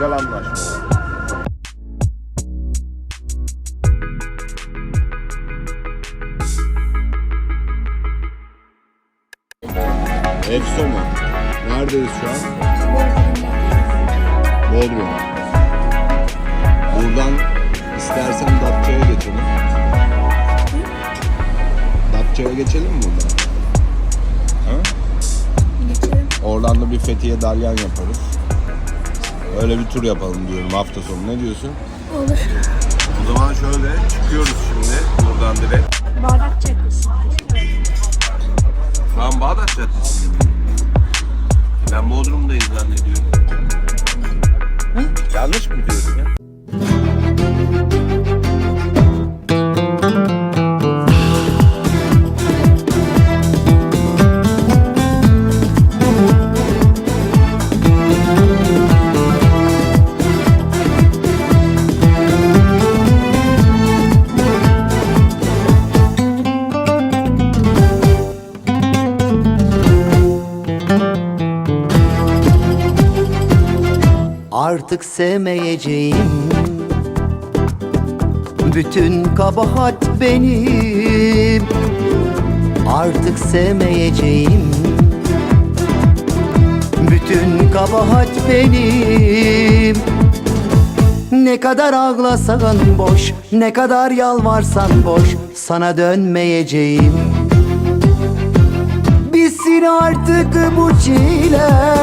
güzel anlaşma oldu. Efso? Neredeyiz şu an? Bodrum. Buradan istersen Datça'ya geçelim. Datça'ya geçelim mi buradan? Ha? Geçelim. Oradan da bir Fethiye Dalyan yaparız. Öyle bir tur yapalım diyorum hafta sonu. Ne diyorsun? Olur. O zaman şöyle çıkıyoruz şimdi buradan direkt. Bağdat Caddesi. Şu an Bağdat Caddesi'nde miyim? Ben Bodrum'dayız zannediyorum. Yanlış mı diyorum Artık sevmeyeceğim. Bütün kabahat benim. Artık sevmeyeceğim. Bütün kabahat benim. Ne kadar ağlasan boş Ne kadar yalvarsan boş Sana dönmeyeceğim. Bitsin artık bu çile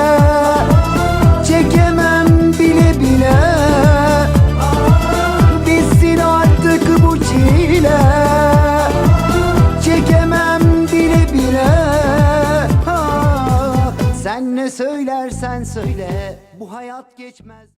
söylersen söyle. Bu hayat geçmez